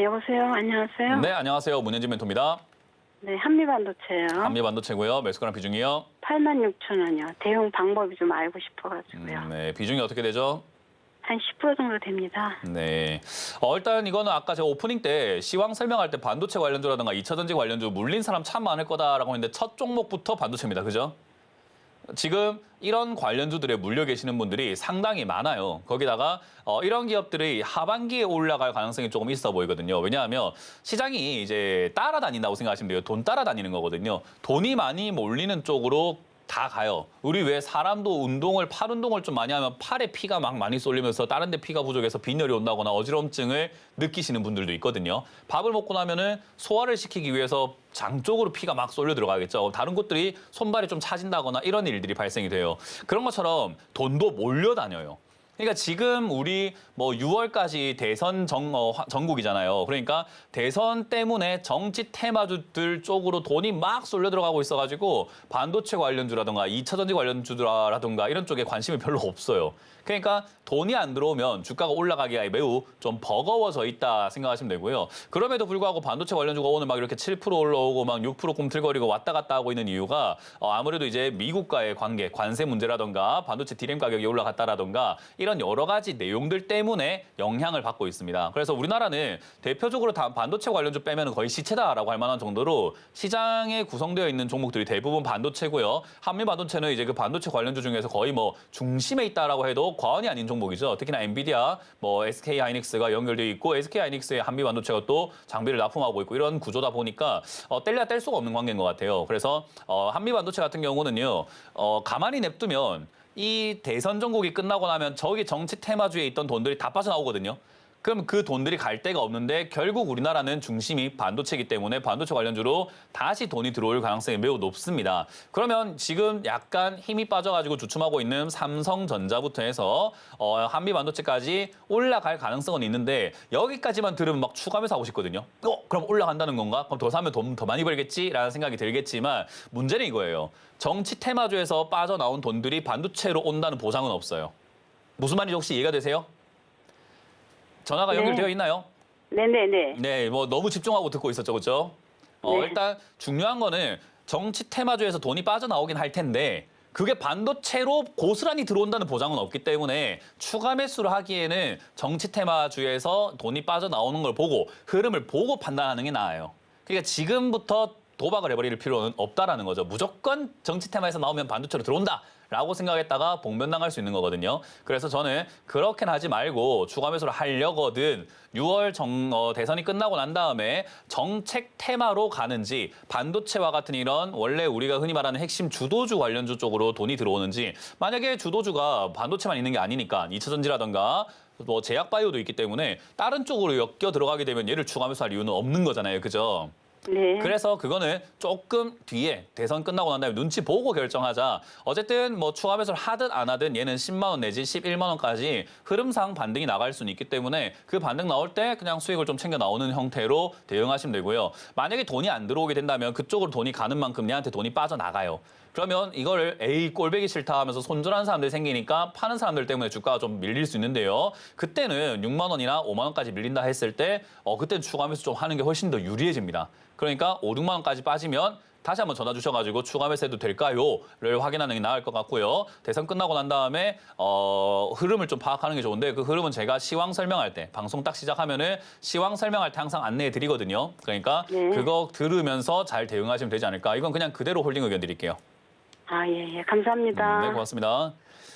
네, 여보세요. 안녕하세요. 네, 안녕하세요. 문현진 멘토입니다. 네, 한미반도체요. 한미반도체고요. 매수가랑 비중이요. 8만 6천 원이요. 대응 방법이 좀 알고 싶어가지고요. 음, 네, 비중이 어떻게 되죠? 한 10% 정도 됩니다. 네. 어, 일단 이거는 아까 제가 오프닝 때 시황 설명할 때 반도체 관련주라든가 2차 전지 관련주 물린 사람 참 많을 거다라고 했는데 첫 종목부터 반도체입니다. 그죠? 지금 이런 관련주들에 물려 계시는 분들이 상당히 많아요. 거기다가 어, 이런 기업들이 하반기에 올라갈 가능성이 조금 있어 보이거든요. 왜냐하면 시장이 이제 따라다닌다고 생각하시면 돼요. 돈 따라다니는 거거든요. 돈이 많이 몰리는 쪽으로 다 가요. 우리 왜 사람도 운동을 팔 운동을 좀 많이 하면 팔에 피가 막 많이 쏠리면서 다른 데 피가 부족해서 빈혈이 온다거나 어지럼증을 느끼시는 분들도 있거든요. 밥을 먹고 나면은 소화를 시키기 위해서 장 쪽으로 피가 막 쏠려 들어가겠죠. 다른 곳들이 손발이 좀 차진다거나 이런 일들이 발생이 돼요. 그런 것처럼 돈도 몰려다녀요. 그러니까 지금 우리 뭐 6월까지 대선 정, 어, 화- 전국이잖아요. 그러니까 대선 때문에 정치 테마주들 쪽으로 돈이 막 쏠려 들어가고 있어가지고 반도체 관련주라든가 2차 전지 관련주라든가 이런 쪽에 관심이 별로 없어요. 그러니까 돈이 안 들어오면 주가가 올라가기가 매우 좀 버거워져 있다 생각하시면 되고요. 그럼에도 불구하고 반도체 관련주가 오늘 막 이렇게 7% 올라오고 막 6% 꿈틀거리고 왔다 갔다 하고 있는 이유가 어, 아무래도 이제 미국과의 관계, 관세 문제라든가 반도체 디램 가격이 올라갔다라든가 이런 여러 가지 내용들 때문에 영향을 받고 있습니다. 그래서 우리나라는 대표적으로 다 반도체 관련주 빼면 거의 시체다라고 할 만한 정도로 시장에 구성되어 있는 종목들이 대부분 반도체고요. 한미 반도체는 이제 그 반도체 관련주 중에서 거의 뭐 중심에 있다라고 해도 과언이 아닌 종목이죠. 특히나 엔비디아, 뭐 SK 하이닉스가 연결되어 있고 SK 하이닉스의 한미 반도체가 또 장비를 납품하고 있고 이런 구조다 보니까 어, 뗄래야 뗄 수가 없는 관계인 것 같아요. 그래서 어, 한미 반도체 같은 경우는요, 어, 가만히 냅두면 이 대선 전국이 끝나고 나면 저기 정치 테마주에 있던 돈들이 다 빠져나오거든요. 그럼 그 돈들이 갈 데가 없는데 결국 우리나라는 중심이 반도체이기 때문에 반도체 관련주로 다시 돈이 들어올 가능성이 매우 높습니다. 그러면 지금 약간 힘이 빠져가지고 주춤하고 있는 삼성전자부터 해서 어, 한미 반도체까지 올라갈 가능성은 있는데 여기까지만 들으면 막 추가하면서 하고 싶거든요. 어, 그럼 올라간다는 건가? 그럼 더 사면 돈 더 많이 벌겠지라는 생각이 들겠지만 문제는 이거예요. 정치 테마주에서 빠져나온 돈들이 반도체로 온다는 보장은 없어요. 무슨 말인지 혹시 이해가 되세요? 전화가 네. 연결되어 있나요? 네네네. 네, 뭐 너무 집중하고 듣고 있었죠, 그렇죠? 어, 네. 일단 중요한 거는 정치 테마주에서 돈이 빠져나오긴 할 텐데 그게 반도체로 고스란히 들어온다는 보장은 없기 때문에 추가 매수를 하기에는 정치 테마주에서 돈이 빠져나오는 걸 보고 흐름을 보고 판단하는 게 나아요. 그러니까 지금부터 도박을 해버릴 필요는 없다라는 거죠. 무조건 정치 테마에서 나오면 반도체로 들어온다. 라고 생각했다가 복면당할 수 있는 거거든요. 그래서 저는 그렇게는 하지 말고 추가 매수를 하려거든 6월 정, 어, 대선이 끝나고 난 다음에 정책 테마로 가는지 반도체와 같은 이런 원래 우리가 흔히 말하는 핵심 주도주 관련주 쪽으로 돈이 들어오는지 만약에 주도주가 반도체만 있는 게 아니니까 2차 전지라던가 뭐 제약 바이오도 있기 때문에 다른 쪽으로 엮여 들어가게 되면 얘를 추가 매수할 이유는 없는 거잖아요. 그죠? 네. 그래서 그거는 조금 뒤에 대선 끝나고 난 다음에 눈치 보고 결정하자. 어쨌든 뭐 추가 매수를 하든 안 하든 얘는 10만 원 내지 11만 원까지 흐름상 반등이 나갈 수는 있기 때문에 그 반등 나올 때 그냥 수익을 좀 챙겨 나오는 형태로 대응하시면 되고요. 만약에 돈이 안 들어오게 된다면 그쪽으로 돈이 가는 만큼 얘한테 돈이 빠져나가요. 그러면 이거를 에이 꼴배기 싫다 하면서 손절하는 사람들이 생기니까 파는 사람들 때문에 주가가 좀 밀릴 수 있는데요. 그때는 6만 원이나 5만 원까지 밀린다 했을 때 어, 그때는 추가 매수 좀 하는 게 훨씬 더 유리해집니다. 그러니까 5, 6만 원까지 빠지면 다시 한번 전화 주셔가지고 추가 매수해도 될까요?를 확인하는 게 나을 것 같고요. 대선 끝나고 난 다음에 어, 흐름을 좀 파악하는 게 좋은데 그 흐름은 제가 시황 설명할 때 방송 딱 시작하면은 시황 설명할 때 항상 안내해 드리거든요. 그러니까 네. 그거 들으면서 잘 대응하시면 되지 않을까. 이건 그냥 그대로 홀딩 의견 드릴게요. 아, 예, 예. 감사합니다. 네, 고맙습니다.